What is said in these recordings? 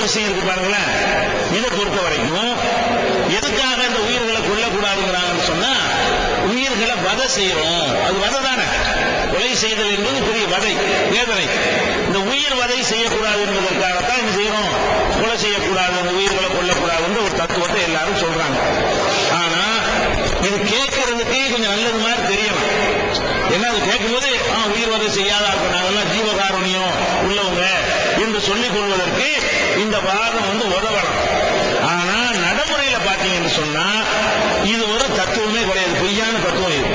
விஷயம் இருக்கு பாருங்களேன். இதை பொறுத்த வரைக்கும் எதுக்காக இந்த உயிர்களை கொல்லக்கூடாதுங்கிறாங்கன்னு சொன்னா உயிர்களை வதை செய்யறோம். அது வதை தானே. கொலை செய்தல் என்பது பெரிய வதை வேதனை. இந்த உயிர் வதை செய்யக்கூடாது என்பதற்காகத்தான் என்ன செய்யறோம். கொலை செய்யக்கூடாது அந்த உயிர்களை கொல்லக்கூடாதுன்ற ஒரு தத்துவத்தை எல்லாரும் சொல்றாங்க. ஆனா இது கேட்கறதுக்கே கொஞ்சம் நல்லது மாதிரி தெரியணும் என்ன அது கேட்கும்போது ஆ, உயிர் வதை செய்யாத ஆட்கள் நாங்கெல்லாம் ஜீவகாரணியம் உள்ளவங்க என்று சொல்லிக் கொள்வதற்கு இந்த வாதம் வந்து உதவலாம். ஆனா நடைமுறையில பாத்தீங்கன்னு சொன்னா இது ஒரு தத்துவமே கிடையாது. பொய்யான தத்துவம் இது.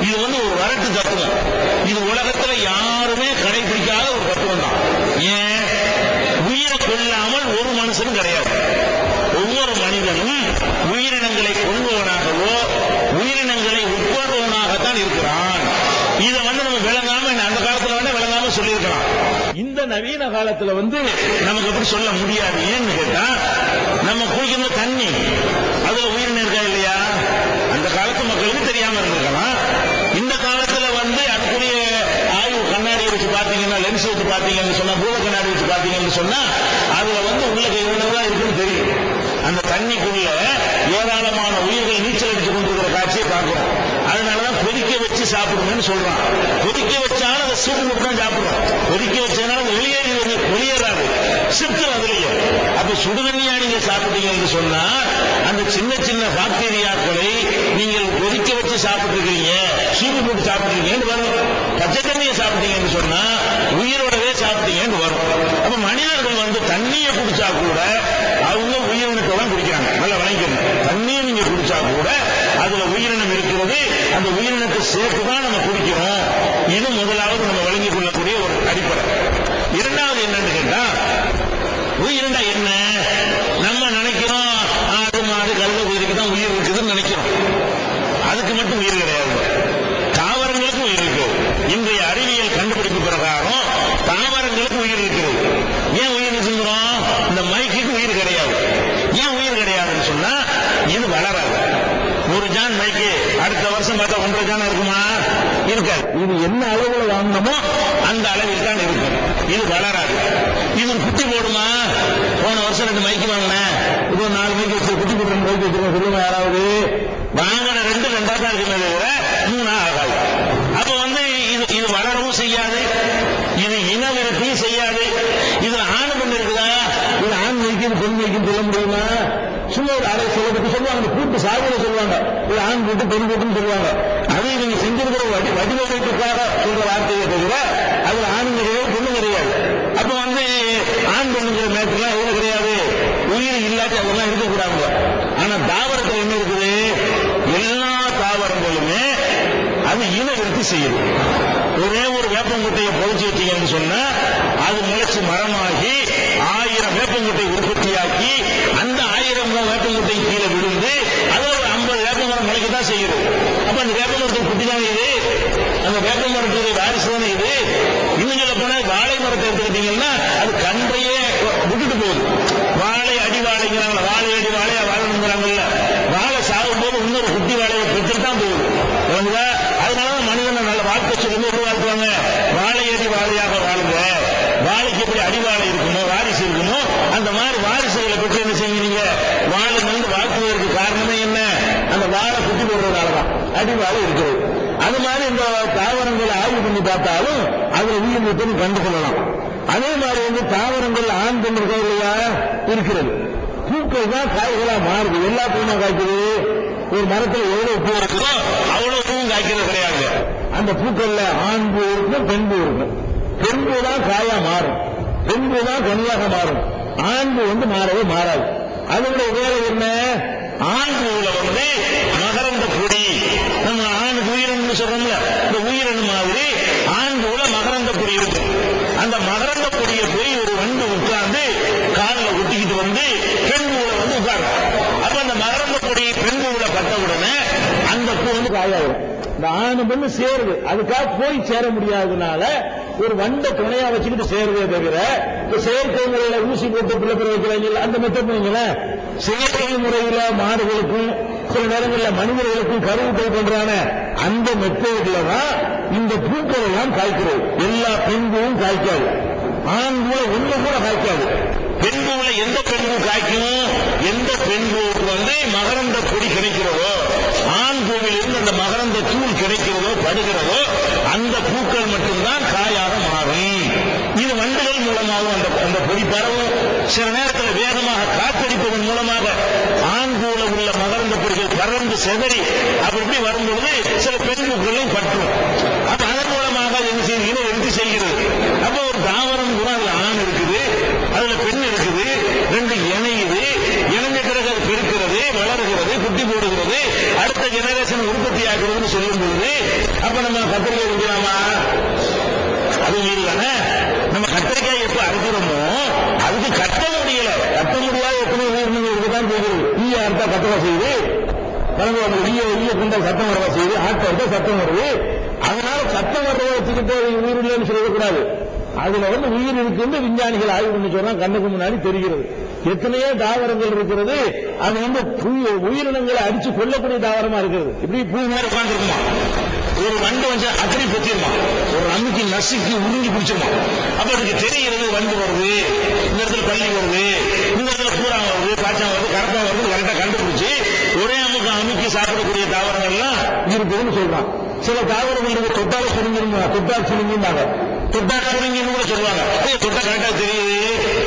இது வந்து ஒரு வரட்டு தத்துவம். இது உலகத்துல யாருமே கடைபிடிக்காத ஒரு தத்துவம் தான் ஏன்? உயிரை கொல்லாமல் ஒரு மனுஷனும் கிடையாது ஒவ்வொரு மனிதனும் உயிரினங்களை கொள்பவனாகவோ உயிரினங்களை உட்கொள்பவனாகத்தான் இருக்கிறான் இதை வந்து நம்ம விளங்காம அந்த காலத்துல வேணா விளங்காம சொல்லியிருக்கலாம் இந்த நவீன காலத்துல வந்து நமக்கு எப்படி சொல்ல முடியாது? ஏன்னு கேட்டா நம்ம குளிக்கிற தண்ணி அதுல உயிரினம் இருக்கா இல்லையா? அந்த காலத்து மக்களுக்கு தெரியாம இருந்திருக்கலாம். இந்த காலத்துல வந்து அதுக்குரிய ஆய்வு கண்ணாடி வச்சு பாத்தீங்கன்னா லென்ஸ் வச்சு பாத்தீங்கன்னு சொன்னா பூத கண்ணாடி வச்சு பாத்தீங்கன்னு சொன்னா அதுல வந்து உள்ள இவ்வளவுதான் இருக்குன்னு தெரியும். அந்த தண்ணிக்குள்ள ஏராளமான உயிர்கள் நீச்சல் அடிச்சு கொண்டிருக்கிற காட்சியை பார்க்கிறோம். வச்சு சாப்பிடுங்கன்னு சொல்றான். கொதிக்க வச்சாலும் அதை சூப்பு தான் சாப்பிடுறோம் கொதிக்க வச்சதுனால அது வெளியேறி வந்து வெளியேறாது சிப்டும் அதுலயே. அப்ப சுடுதண்ணியா நீங்க சாப்பிட்டீங்கன்னு சொன்னா அந்த சின்ன சின்ன பாக்டீரியாக்களை நீங்கள் கொதிக்க வச்சு சாப்பிட்டுருக்கீங்க சூப்பு போட்டு சாப்பிட்டுருக்கீங்கன்னு வரும். பச்சை தண்ணியை சாப்பிட்டீங்கன்னு சொன்னா உயிரோடவே சாப்பிட்டீங்கன்னு வரும். அப்ப மனிதர்கள் வந்து தண்ணியை குடிச்சா கூட அவங்க உயிரினத்தை தான் குடிக்கிறாங்க. நல்லா வணங்கிக்கணும் தண்ணியை நீங்க குடிச்சா கூட அதுல உயிரின இருக்கிறது அந்த உயிரினத்தை சேர்த்து தான் நம்ம குடிக்கிறோம். இது முதலாவது நம்ம விளங்கிக் கொள்ளக்கூடிய ஒரு அடிப்படை. இரண்டாவது என்னன்னு கேட்டா உயிரினா என்ன? நம்ம நினைக்கிறோம் ஆடு மாடு கழுத குதிரைக்கு தான் உயிர் இருக்குதுன்னு நினைக்கிறோம் அதுக்கு மட்டும் உயிர் கிடையாது தாவரங்களுக்கும் உயிர் இருக்கு இன்றைய அறிவியல் கண்டுபிடிப்பு பிரகாரம் தாவரங்களுக்கு உயிர் இருக்கிறது ஏன் உயிர் இருக்குங்கிறோம் இந்த மைக்குக்கு உயிர் கிடையாது ஏன் உயிர் கிடையாதுன்னு சொன்னா இது வளராது ஒரு ஜான் மைக்கு அடுத்த வருஷம் பார்த்தா ஒன்றரை ஜான் இருக்குமா இருக்காது இது என்ன அளவுல வாங்கினோமோ அந்த அளவில் தான் இருக்கும். இது வளராது. இது குட்டி போடுமா? போன வருஷம் ரெண்டு மைக்கு வாங்கினேன். இது ஒரு நாலு மைக்கு வச்சு குட்டி போட்டு ரெண்டு மைக்கு வச்சிருக்கோம் சொல்லுங்க யாராவது? வாங்கின ரெண்டு ரெண்டா தான் இருக்குமே மூணா ஆகாது. அப்ப வந்து இது இது வளரவும் செய்யாது. இது இனவிருத்தியும் செய்யாது. இதுல ஆண் பெண் இருக்குதா? இது ஆண் வைக்கிறது பெண் வைக்கும் சொல்ல முடியுமா? சும்மா ஒரு அரை சில சொல்லுவாங்க. கூட்டு சாகுல சொல்லுவாங்க. இது ஆண் கூட்டு பெண் கூட்டுன்னு சொல்லுவாங்க அது நீங்க செஞ்சிருக்கிற வடி வடிவமைப்புக்காக சொல்ற வார்த்தையை தவிர அதுல ஆணும் கிடையாது பெண்ணு கிடையாது அப்ப வந்து ஆண் பெண்ணுங்கிற மேட்டர்லாம் எதுவும் கிடையாது உயிர் இல்லாட்டி அதெல்லாம் இருக்கக்கூடாது ஆனா தாவரத்தில் என்ன இருக்குது எல்லா தாவரங்களுமே அது இன விருத்தி செய்யுது ஒரே ஒரு வேப்பங்குட்டையை பொழிச்சு வச்சீங்கன்னு சொன்னா அது முளைச்சு மரமாகி ஆயிரம் வேப்பங்குட்டை உற்பத்தியாக்கி அந்த ஆயிரம் வேப்பங்குட்டை கீழே விழுந்து அது ஒரு ஐம்பது வேப்பமரம் முளைக்க தான் செய்யுது அப்ப அந்த வேப்பமரத்துக்கு இது. அந்த வேப்பமரத்துடைய வாரிசு தானே இது. இன்னும் சொல்ல போனா வாழை மரத்தை எடுத்துக்கிட்டீங்கன்னா அது கன்றையே விட்டுட்டு போகுது வாழை அடி வாழைங்கிறாங்களா வாழை அடி வாழையா வாழணுங்கிறாங்கல்ல வாழை சாகும் போது இன்னொரு குட்டி வாழையை பெற்றுட்டு தான் போகுது புரியுதா? அதனாலதான் மனிதனை நல்ல வாழ்க்கை சொல்லி எப்படி வாழ்த்துவாங்க வாழை அடி வாழையாக வாழுங்க வாழைக்கு எப்படி அடிவாழை இருக்குமோ வாரிசு இருக்குமோ அந்த மாதிரி வாரிசுகளை பெற்று என்ன செய்வீங்க வாழை வந்து வாழ்த்துவதற்கு காரணமே என்ன அந்த வாழை குட்டி போடுறதுனாலதான் அடிவாழை இருக்கிறது அது மாதிரி இந்த தாவரங்களை ஆய்வு பண்ணி பார்த்தாலும் அதுல உயிர் இருக்குன்னு கண்டு கொள்ளலாம் அதே மாதிரி வந்து தாவரங்கள் ஆண் பெண் இருக்கா இல்லையா? இருக்கிறது. பூக்கள் தான் காய்களா மாறுது. எல்லா பூமா காய்க்குது. ஒரு மரத்துல எவ்வளவு பூ இருக்குதோ அவ்வளவு பூவும் காய்க்கிறது கிடையாது. அந்த பூக்கள்ல ஆண் பூ இருக்கும் பெண் பூ இருக்கும். பெண் பூ தான் காயா மாறும். பெண் பூ தான் கனியாக மாறும். ஆண் பூ வந்து மாறவே மாறாது. அதனுடைய வேலை என்ன? ஆண் பூவில் வந்து மகரந்த பொடி நம்ம ஆண் உயிரினம்னு சொல்றோம்ல இந்த உயிரினம் மாதிரி ஆண் பூவுல மகரந்த பொடி இருக்கும் அந்த மகரந்த பொடியை போய் ஒரு வண்டு உட்கார்ந்து காலில் ஒட்டிக்கிட்டு வந்து பெண் பூவுல வந்து உட்காரும் அப்ப அந்த மகரந்த பொடி பெண் பூவுல பட்ட உடனே அந்த பூ வந்து காயாயிரும் இந்த ஆணு சேருது. அதுக்காக போய் சேர முடியாததுனால ஒரு வண்ட துணையா வச்சுக்கிட்டு சேருதே தவிர இந்த செயற்கை முறையில ஊசி போட்டு பிள்ளை பெற வைக்கிறாங்க அந்த மெத்தட் பண்ணீங்களேன் செயற்கை முறையில மாடுகளுக்கும் சில நேரங்களில் மனிதர்களுக்கும் கருவுட்டல் பண்றான அந்த மெத்தட்ல தான் இந்த பூக்கள் எல்லாம் காய்க்கிறது. எல்லா பெண்களும் காய்க்காது. ஆண் கூட ஒண்ணு கூட காய்க்காது. பெண் எந்த பெண்கள் காய்க்கணும் காய்க்கும்? எந்த பெண்களுக்கு வந்து மகரந்த கொடி கிடைக்கிறதோ? ஆண் இருந்து அந்த மகரந்த தூள் கிடைக்கிறதோ படுகிறதோ அந்த பூக்கள் மட்டும்தான் காயாக மாறும். இது வண்டுகள் மூலமாகவும் அந்த அந்த பொடி பரவும். சில நேரத்தில் வேகமாக காத்தடிப்பதன் மூலமாக ஆண் பூல உள்ள மகரந்த பொடிகள் பறந்து செதறி அப்படி இப்படி வரும்பொழுது சில பெண் பூக்களையும் பற்றும் அப்ப அதன் மூலமாக அது என்ன செய்யுது எடுத்து செல்கிறது அப்ப ஒரு தாவரம் கூட அதுல ஆண் இருக்குது அதுல பெண் இருக்குது ரெண்டு இணையுது இணைஞ்ச பிறகு அது பெருக்கிறது வளர்கிறது குட்டி போடுகிறது அடுத்த ஜெனரேஷன் உற்பத்தி ஆகிறதுன்னு சொல்லும் பொழுது அப்ப நம்ம கத்திரிக்காய் குடிக்கலாமா அது மீறி தானே நம்ம கத்திரிக்காய் எப்ப அறுக்கிறோமோ அதுக்கு கட்ட முடியல. கட்ட முடியாத எத்தனை உயிரினங்கள் இருக்குதான் செய்யுது ஈய அறுத்தா கட்டவா செய்யுது கலந்து அந்த ஈய ஈய கொண்டா சத்தம் வரவா செய்யுது ஆட்டை எடுத்தா சத்தம் வருது. அதனால சத்தம் வர்றதை வச்சுக்கிட்டு உயிர் இல்லைன்னு சொல்லக்கூடாது. அதுல வந்து உயிர் இருக்குன்னு விஞ்ஞானிகள் ஆய்வு பண்ணி சொன்னா கண்ணுக்கு முன்னாடி தெரிகிறது. எத்தனையோ தாவரங்கள் இருக்கிறது. அது வந்து உயிரினங்களை அடிச்சு கொல்லக்கூடிய தாவரமா இருக்கிறது. இப்படி பூ மாதிரி உட்காந்துருக்குமா ஒரு வண்டு வந்து அக்கடி பத்திருமா? ஒரு அம்மிக்கு நசுக்கி உருங்கி பிடிச்சிருமா? அப்ப அதுக்கு தெரிகிறது வண்டு வருது இந்த இடத்துல பள்ளி வருது இந்த இடத்துல பூரா வருது பாச்சா வருது கரெக்டா வருது கரெக்டா கண்டுபிடிச்சு ஒரே அமுக்கு அமுக்கி சாப்பிடக்கூடிய தாவரங்கள்லாம் இருக்குதுன்னு சொல்றான் சில தாவரங்கள் தொட்டால சுருங்கிருமா? தொட்டால் சுருங்கிருந்தாங்க. தொட்டா சுருங்கின்னு கூட சொல்லுவாங்க. தொட்டா கரெக்டா தெரியுது.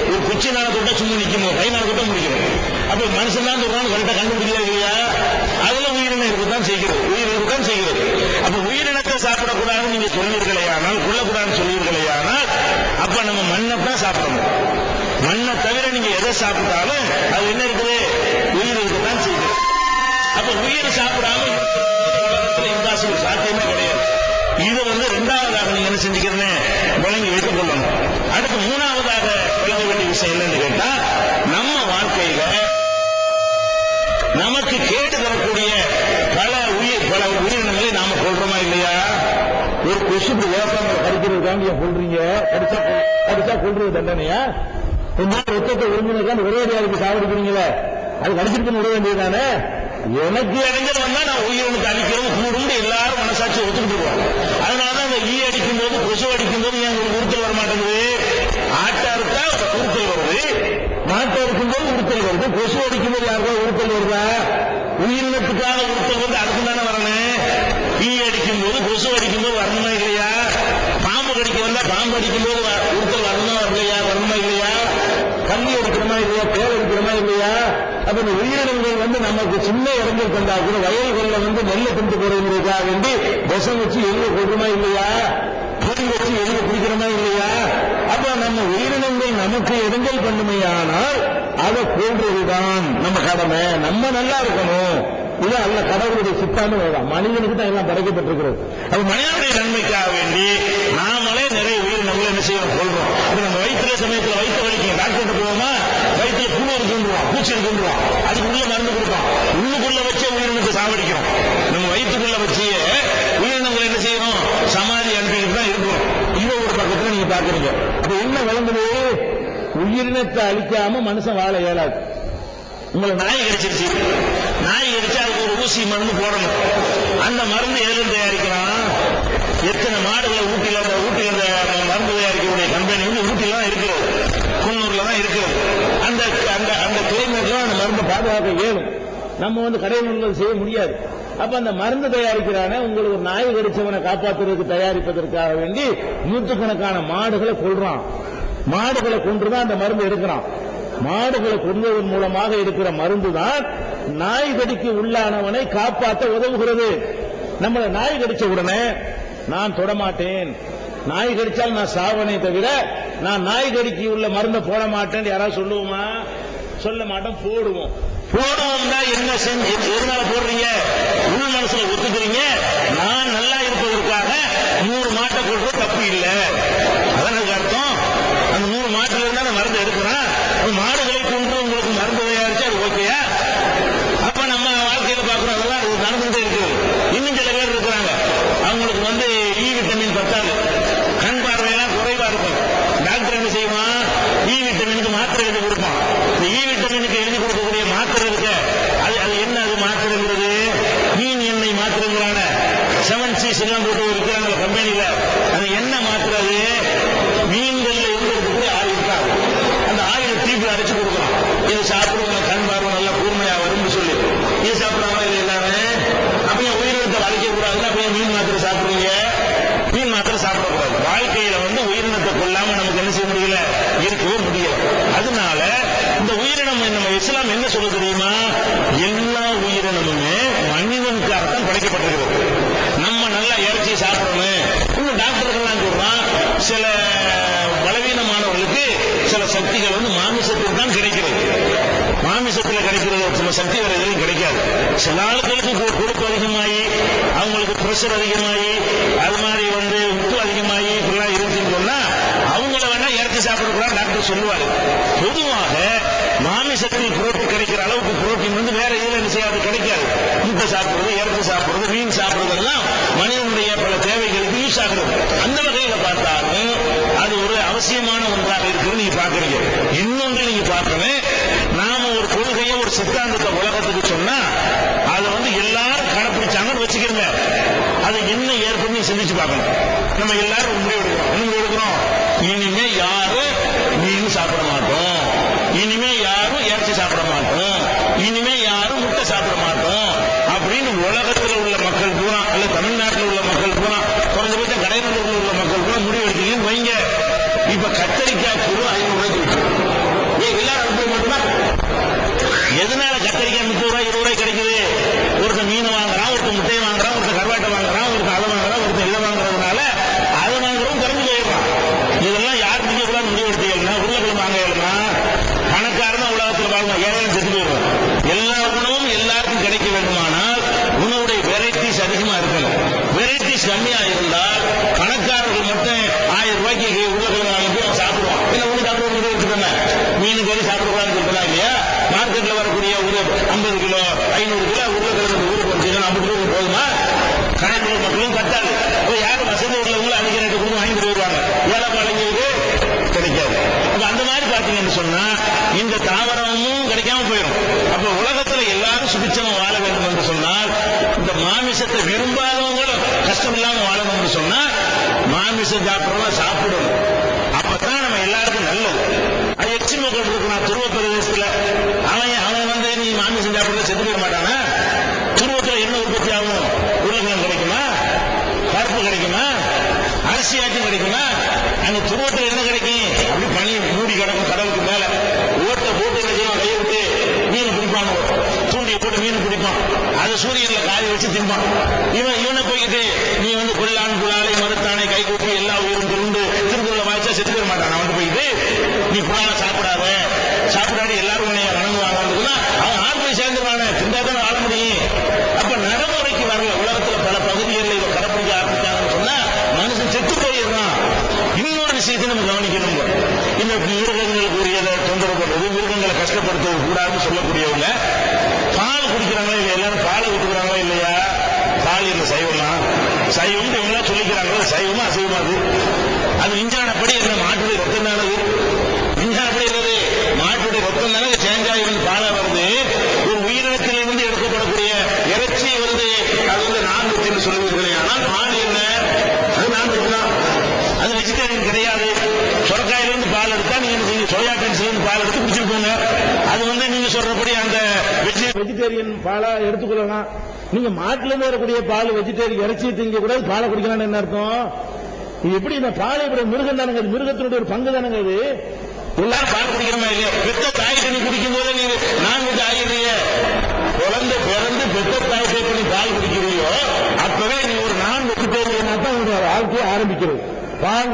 ஒரு குச்சி நாள தொட்டா சும்மா நிக்கணும் கை நாள தொட்டா முடிக்கணும் அப்ப மனுஷன் தான் சொல்றாங்க கரெக்டா கண்டுபிடிக்கல இல்லையா? அதுல உயிரினம் இருக்கத்தான் செய்கிறது உயிர் இருக்கத்தான் செய்கிறது அப்ப உயிரினத்தை சாப்பிடக்கூடாதுன்னு நீங்க சொல்வீர்களே ஆனால் கொள்ளக்கூடாதுன்னு சொல்வீர்களே ஆனால் அப்ப நம்ம மண்ணை தான் சாப்பிடணும் மண்ணை தவிர நீங்க எதை சாப்பிட்டாலும் அது என்ன இருக்குது? உயிர் இருக்குதான் செய்யுது. அப்ப உயிர் சாப்பிடாம உலகத்துல இம்பாசிபிள் சாத்தியமே கிடையாது. இது வந்து இரண்டாவதாக நீங்க என்ன செஞ்சுக்கிறேன்னு விளங்கி வைத்துக் கொள்ளணும். அடுத்து மூணாவதாக விளங்க வேண்டிய விஷயம் என்னன்னு கேட்டா நம்ம வாழ்க்கையில நமக்கு கேட்டு தரக்கூடிய பல உயிர் பல உயிரினங்களை நாம கொள்றோமா இல்லையா? ஒரு கொசு இப்படி வேப்பாங்க சொல்றீங்க ஏன் கொள்றீங்க கடிச்சா கடிச்சா கொள்றது தண்டனையா? கொஞ்சம் ரத்தத்தை விரும்பினதுக்காண்டி ஒரே அடியாருக்கு சாவடிக்கிறீங்களே அது கடிச்சிருக்குன்னு விட வேண்டியதானே எனக்கு இடைஞ்சல் வந்தா நான் உயிரினுக்கு அடிக்கிறது கூடும் எல்லாரும் மனசாட்சி ஒத்துக்கிட்டு அதனாலதான் அந்த ஈ அடிக்கும் போது கொசு அடிக்கும் போது ஏன் உங்களுக்கு உறுத்தல் வர மாட்டேங்குது ஆட்டா இருக்கா? உறுத்தல் வருது. மாட்டை இருக்கும்போது உறுத்தல் வருது. கொசு அடிக்கும் போது யாருக்கா உறுத்தல் வருதா? உயிரினத்துக்கான உறுத்தல் வந்து அதுக்கு தானே வரணும். ஈ அடிக்கும் போது கொசு அடிக்கும் போது வரணுமா இல்லையா? பாம்பு கடிக்க வந்தா பாம்பு அடிக்கும் போது வ- உறுத்தல் வரணுமா வரலையா வரணுமா இல்லையா கண்ணி அடிக்கிறோமா இல்லையா தேல் அடிக்கிறோமா இல்லையா அப்ப இந்த உயிரினங்கள் வந்து நமக்கு சின்ன இடங்கள் தந்தா கூட வயல்களில் வந்து நெல்லை கொண்டு போறதுக்காக வேண்டி விஷம் வச்சு எங்க கொள்றோமா இல்லையா? பூரி வச்சு எங்க குடிக்கிறோமா இல்லையா? அப்ப நம்ம உயிரினங்கள் நமக்கு இடைஞ்சல் பண்ணுமையானால் அதை போன்றதுதான் நம்ம கடமை. நம்ம நல்லா இருக்கணும். இது அல்ல கடவுளுடைய சித்தாந்தம் வேண்டாம் மனிதனுக்கு தான் எல்லாம் படைக்கப்பட்டிருக்கிறது. அது மனிதனுடைய நன்மைக்காக வேண்டி நாமளே நிறைய உயிரினங்களை என்ன செய்யணும் கொள்றோம் நம்ம வயிற்றுல சமயத்தில் வயிற்று வலிக்கும் டாக்டர் போவோமா? புழு இருக்குன்றான் பூச்சி இருக்குன்றான் அதுக்கு உள்ள மருந்து கொடுப்பான். உள்ளுக்குள்ள வச்சே உயிரினத்தை சாவடிக்கிறோம். நம்ம வயிற்றுக்குள்ள வச்சே உயிரினங்கள் என்ன செய்யணும்? சமாதி அனுப்பிக்கிட்டு தான் இருக்கும் இதை ஒரு பக்கத்துல நீங்க பாக்குறீங்க அப்ப என்ன விளங்குது? உயிரினத்தை அழிக்காம மனுஷன் வாழ இயலாது. உங்களை நாய் கடிச்சிருச்சு. நாய் கடிச்சா அதுக்கு ஒரு ஊசி மருந்து போடணும். அந்த மருந்து எதுல தயாரிக்கிறான் எத்தனை மாடுகளை ஊட்டில ஊட்டில அந்த மருந்து தயாரிக்கக்கூடிய கம்பெனி வந்து ஊட்டில தான் இருக்கிறது குன்னூர்ல தான் இருக்கிறது அந்த அந்த அந்த கிளைமேட்ல அந்த மருந்தை பாதுகாக்க வேணும். நம்ம வந்து கடைமுறைகள் செய்ய முடியாது. அப்ப அந்த மருந்து தயாரிக்கிறான உங்களுக்கு நாய் கடிச்சவனை காப்பாத்துறதுக்கு தயாரிப்பதற்காக வேண்டி நூற்றுக்கணக்கான மாடுகளை கொள்றான் மாடுகளை கொன்றுதான் அந்த மருந்து எடுக்கிறான். மாடுகளை கொள்வதன் மூலமாக எடுக்கிற மருந்து தான் நாய் கடிக்கு உள்ளானவனை காப்பாற்ற உதவுகிறது. நம்மளை நாய் கடிச்ச உடனே நான் தொடமாட்டேன். நாய் கடிச்சால் நான் சாவனை தவிர நான் நாய் கடிக்கு உள்ள மருந்தை போட மாட்டேன் யாராவது சொல்லுவோமா? சொல்ல மாட்டோம் போடுவோம். போடுவோம்னா என்ன செஞ்சு எதனால போடுறீங்க? உள்ள மனசுல ஒத்துக்கிறீங்க. நான் நல்லா இருப்பதற்காக நூறு மாட்டை கொள்றது தப்பு இல்லை. அதான் அர்த்தம்? அந்த நூறு மாட்டுல இருந்தா அந்த மருந்து எடுக்கிறான்? அந்த மாடுகளை கொண்டு உங்களுக்கு மருந்து தயாரிச்சு அது ஓகேயா? அப்ப நம்ம வாழ்க்கையில பாக்குறோம் அதெல்லாம் அது நடந்துட்டே இருக்குது இன்னும் சில பேர் இருக்கிறாங்க. அவங்களுக்கு வந்து e இ விட்டமின் பத்தாது. கண் பார்வையெல்லாம் குறைவா இருக்கும். டாக்டர் என்ன செய்வான்? E இ விட்டமினுக்கு மாத்திரை எடுத்து கொடுப்பான் இந்த இ விட்டமினுக்கு எழுதி கொடுக்கக்கூடிய மாத்திரை இருக்கு அது அது என்ன அது மாத்திரைங்கிறது மீன் எண்ணெய் மாத்திரைங்கிறான செவன் சீஸ் எல்லாம் போட்டு இருக்கிறாங்க கம்பெனியில அது என்ன மாத்திரை அது மீன்கள்ல இருந்து இருக்கக்கூடிய ஆயில் இருக்காது அந்த ஆயில் தீ நினைக்கிறது நம்ம சக்தி வேற எதுவும் கிடைக்காது சில ஆளுகளுக்கு கொ- கொழுப்பு அதிகமாகி அவங்களுக்கு பிரஷர் அதிகமாகி அது மாதிரி வந்து உப்பு அதிகமாகி இப்படிலாம் இருந்துச்சுன்னு சொன்னா அவங்கள வேணா இறச்சி சாப்பிடக்கூடாது டாக்டர் சொல்லுவாரு. பொதுவாக மாமிசத்தில் புரோட்டீன் கிடைக்கிற அளவுக்கு புரோட்டீன் வந்து வேற எதுவும் என்ன செய்யாது கிடைக்காது. முட்டை சாப்பிடுறது இறச்சி சாப்பிடுறது மீன் சாப்பிடுறது எல்லாம் மனிதனுடைய பல தேவைகளுக்கு யூஸ் ஆகிறது. அந்த வகையில பார்த்தாலும் அது ஒரு அவசியமான ஒன்றாக இருக்குன்னு நீங்க பாக்குறீங்க இன்னொன்று நீங்க பார்க்கணும் நாம ஒரு கொள்கையை ஒரு சித்தாந்தத்தை உலகத்துக்கு சொன்னா அதை வந்து எல்லாரும் கடைப்பிடிச்சாங்கன்னு வச்சுக்கிறங்க அது என்ன ஏற்படும் சிந்திச்சு பார்க்கணும் நம்ம எல்லாரும் ஒரு முடிவு எடுக்கிறோம் என்ன முடிவு எடுக்கிறோம் இனிமே யாரும் மீன் சாப்பிட மாட்டோம் இனிமே யாரும் இறைச்சி சாப்பிட மாட்டோம் இனிமே யாரும் முட்டை சாப்பிட மாட்டோம் அப்படின்னு உலகத்தில் உள்ள மக்கள் பூரா அல்ல தமிழ்நாட்டில் உள்ள மக்கள் பூரா குறைஞ்சபட்சம் கடைநல்லூரில் உள்ள மக்கள் பூரா முடிவு எடுத்தீங்கன்னு வைங்க இப்ப கத்தரிக்காய் கிலோ ஐநூறு ரூபாய்க்கு விற்கும். ஏன் எல்லாரும் அனுப்ப மாட்டோமா எதனால கத்தரிக்காய் முப்பது ரூபாய் இருபது ரூபாய் கிடைக்குது ஒருத்தன் மீன் வாங்குறான் ஒருத்தன் முட்டையை வாங்குறான் ஒருத்தன் கருவாட்டை வாங்குறான் ஒருத்தன் அதை வாங்குறான் ஒருத்தன் இதை வாங்குறதுனால அதை வாங்குறவன் குறைஞ்சு போயிடுறான் இதெல்லாம் யார் நீங்க கூட முடிவு எடுத்தீங்கன்னா உருளைக்கிழங்கு வாங்க இயலுமா பணக்காரன் தான் உலகத்தில் வாங்க ஏழை செத்து போயிடுவோம் எல்லா உணவும் எல்லாருக்கும் கிடைக்க வேண்டுமானால் உணவுடைய வெரைட்டிஸ் அதிகமா இருக்கணும் வெரைட்டிஸ் கம்மியா இருந்தால் பணக்காரர்கள் மட்டும் ஆயிரம் ரூபாய்க்கு உருளைக்கிழங்கு வாங்கி போய் அவன் சாப்பிடுவான் இல்ல ஒண்ணு சாப்பிட முடிவு எடுத்துக்கோங்க மீன் சாப்பிடக்கூடாதுன்னு சொல்றாங்க இல்லையா? மார்க்கெட்ல வரக்கூடிய ஒரு ஐம்பது கிலோ ஐநூறு கிலோ உருளைக்கிழங்கு ஊருக்கு வந்து ஐம்பது ரூபாய் போதுமா கணக்கு மக்களும் கட்டாது யாரும் வசதி உள்ளவங்களும் அதிக ரேட்டு கொடுத்து வாங்கிட்டு போயிடுவாங்க ஏழை பாளைங்களுக்கு கிடைக்காது. அப்ப அந்த மாதிரி பாத்தீங்கன்னு சொன்னா இந்த தாவரமும் கிடைக்காம போயிடும். அப்ப உலகத்துல எல்லாரும் சுபிச்சமா வாழ வேண்டும் என்று சொன்னால் இந்த மாமிசத்தை விரும்பாதவங்களும் கஷ்டம் இல்லாம வாழணும் சொன்னா மாமிசம் சாப்பிடறவங்க சாப்பிடணும் அப்பதான் நம்ம எல்லாருக்கும் நல்லது அது எச்சி மக்கள் துருவ பிரதேசத்துல அவன் அவன் வந்து நீ மாமிசம் சாப்பிடுறது செத்து போயிட மாட்டானா? துருவத்துல என்ன உற்பத்தி ஆகும்? உருளைக்கிழங்கு கிடைக்குமா? பருப்பு கிடைக்குமா? அரிசி ஆட்சி கிடைக்குமா? அங்க துருவத்துல என்ன கிடைக்கும்? அப்படி பனி மூடி கிடக்கும் கடவுளுக்கு மேல. ஓட்ட போட்டு கிடைக்கும் கையை விட்டு மீன் பிடிப்பான். தூண்டியை போட்டு மீன் பிடிப்பான். அதை சூரியன்ல காய வச்சு திம்பான் இவன் இவனை போய்கிட்டு நீ வந்து கொள்ளான் புலாலை மறுத்தானை கை கூப்பி எல்லா உயிரும் திருந்து திருக்குறளை வாய்ச்சா செத்து போயிட மாட்டான் அவன் போய்கிட்டு நீ புலாலை சாப்பிடாத சாப்பிடாது எல்லாரும் உன்னைய வணங்குவாங்க அவன் ஆள் போய் சேர்ந்துருவானே திண்டாதான் வாழ முடியும் அப்ப நடைமுறைக்கு வரல உலகத்துல பல பகுதிகளில் இதை கடைப்பிடிக்க ஆரம்பிச்சாங்கன்னு சொன்னா மனுஷன் செத்து போயிடுறான் இன்னொரு விஷயத்தை நம்ம கவனிக்கணும் இந்த மிருகங்களுக்கு உரியதை தொந்தரவு பண்றது மிருகங்களை கஷ்டப்படுத்துவது கூடாதுன்னு சொல்லக்கூடியவங்க பால் குடிக்கிறாங்களா இல்லையா எல்லாரும் பாலை விட்டுக்கிறாங்களா இல்லையா பால் இந்த சைவமா சைவம் இவங்களா சொல்லிக்கிறாங்களோ? சைவமா அசைவமா அது? அது விஞ்ஞானப்படி என்ன மாட்டுடைய ரத்தம் தானது விஞ்ஞானப்படி என்னது? மாட்டுடைய ரத்தம் தானே சேஞ்சாய் வந்து பாலா வருது. ஒரு உயிரினத்திலிருந்து எடுக்கப்படக்கூடிய இறைச்சி வந்து அது வந்து நான்வெஜ் என்று சொல்லுவீர்களே ஆனால் பால் என்ன? அது நான்வெஜ் தான். அது வெஜிடேரியன் கிடையாது. சொரக்காயிலிருந்து பால் எடுத்தா நீங்க என்ன சோயா பீன்ஸ்ல பால் எடுத்து குடிச்சிருக்கோங்க. போங்க அது வந்து நீங்க சொல்றபடி அந்த வெஜிடேரியன் பாலா எடுத்துக்கொள்ளலாம். நீங்க மாட்டுல இருந்து வரக்கூடிய பால் வெஜிடேரியன் இறைச்சி திங்க கூட பாலை குடிக்கலாம்னு என்ன அர்த்தம்? இது எப்படி இந்த பால் இப்படி மிருகம் தானுங்க இது? மிருகத்தினுடைய ஒரு பங்கு தானுங்க அது எல்லாரும் பால் குடிக்கிற இல்லையா? பெத்த தாய் தண்ணி குடிக்கும் போது நீங்க நான்கு ஆகிறீங்க குழந்தை பிறந்து பெத்த தாய் பண்ணி பால் குடிக்கிறீங்களோ அப்பவே நீ ஒரு நான் வெஜிடேரியனா தான் உங்களுடைய வாழ்க்கையை ஆரம்பிக்கிறது. பால்